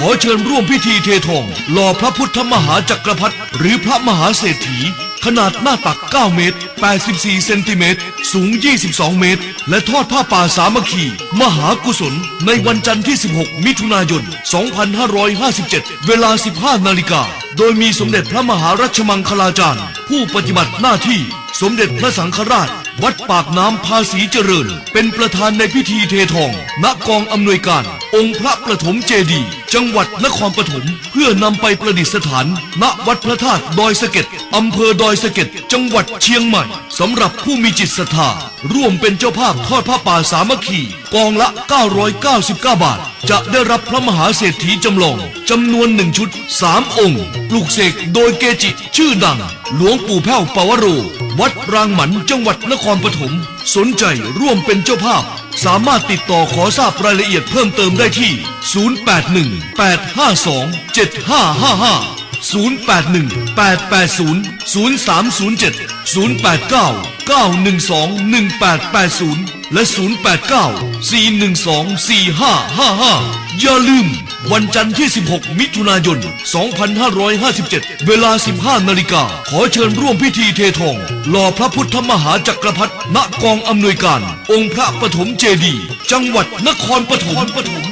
ขอเชิญร่วมพิธีเททองหล่อพระพุทธมหาจักรพรรดิหรือพระมหาเศรษฐี ขนาดหน้าตัก 9 เมตร 84 เซนติเมตร สูง 22 เมตร และทอดผ้าป่าสามัคคี มหากุศล ในวันจันทร์ที่ 16 มิถุนายน 2557 เวลา 15 นาฬิกา โดยมีสมเด็จพระมหารัชมังคลาจารย์ ผู้ปฏิบัติหน้าที่ สมเด็จพระสังฆราช วัดปากน้ำภาษีเจริญ เป็นประธานในพิธีเททอง ณกองอำนวยการ องค์พระประถมเจดี จังหวัดนครปฐมเพื่อนำไปประดิษฐาน ณวัดพระธาตุดอยสะเก็ดอำเภอดอยสะเก็ดจังหวัดเชียงใหม่สำหรับผู้มีจิตศรัทธาร่วมเป็นเจ้าภาพทอดผ้าป่าสามัคคีกองละ 999 บาท จะได้รับพระมหาเศรษฐีจำลองจำนวนหนึ่งชุด 3 องค์ ปลูกเสกโดยเกจิ ชื่อดัง หลวงปู่แพ้วปวโร วัดรางหมันจังหวัดนครปฐมสนใจร่วมเป็นเจ้าภาพ สามารถติดต่อขอทราบรายละเอียดเพิ่มเติมได้ที่ 081 852 7555 081 880 0307 089 912 1880 และ 089 412 4555 อย่าลืม วันจันทร์ที่ 16 มิถุนายน 2557 เวลา 15 นาฬิกา ขอเชิญร่วมพิธีเททอง หล่อพระพุทธมหาจักรพรรดิณกองอำนวยการ องค์พระปฐมเจดีย์จังหวัดนครปฐมปฐม